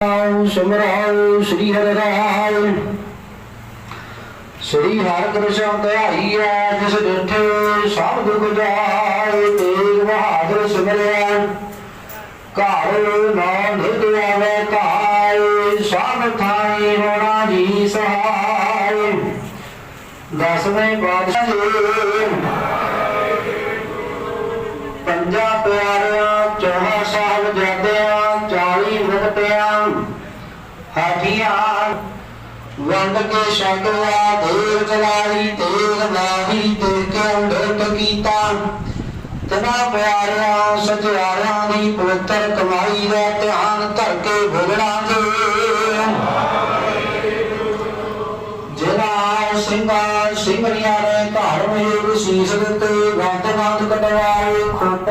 ਸਿਮਰਾਉ ਸ੍ਰੀ ਹਰਿ ਰਾਮ। ਸ੍ਰੀ ਹਰਿਕ੍ਰਿਸ਼ਨ ਧਿਆਈਐ ਜਿਸ ਡਿਠੇ ਸਭ ਦੁਖ ਜਾਏ ਤੇਗ ਬਹਾਦਰ ਸਿਮਰਿਆ। ਘਰ ਨਾਮ ਨਿਧ ਕਾਇ ਸਭ ਥਾਈ ਹੋਣਾ ਜੀ ਸਹਾਇ ਦਸਵੇਂ ਪਾਤਸ਼ਾਹ ਪੰਜਾ ਪਿਆਰਿਆਂ ਚੌਹਾਂ ਸਾਹਿਬ ਜਾਦਿਆਂ ਹਾਥੀਆਂ ਵੰਡ ਕੇ ਸ਼ਕਲਾ ਦੇਰ ਚਲਾਈ ਤੇਲ ਨਾਹੀ ਤੇ ਕਿਉ ਡਟ ਕੀਤਾ? ਤਨਾ ਪਿਆਰਿਆਂ ਸਜਿਆਰਿਆਂ ਦੀ ਪਵਿੱਤਰ ਕਮਾਈ ਦਾ ਧਿਆਨ ਧਰ ਕੇ ਭੁਗਣਾਂਗੇ ਜਿਨਾ ਸਿੰਘਾਂ, ਸਿੰਘਣੀਆਂ ਨੇ ਘਰ ਮੇਰੇ ਸੀਸ ਦਿੱਤੇ ਵੰਦ ਵੰਦ ਕਟਵਾਏ ਖੋਟ।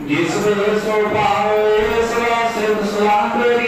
ਜਿਸ ਵੇ ਸੋ ਸਿਧ ਸਲਾਹ ਕਰੀ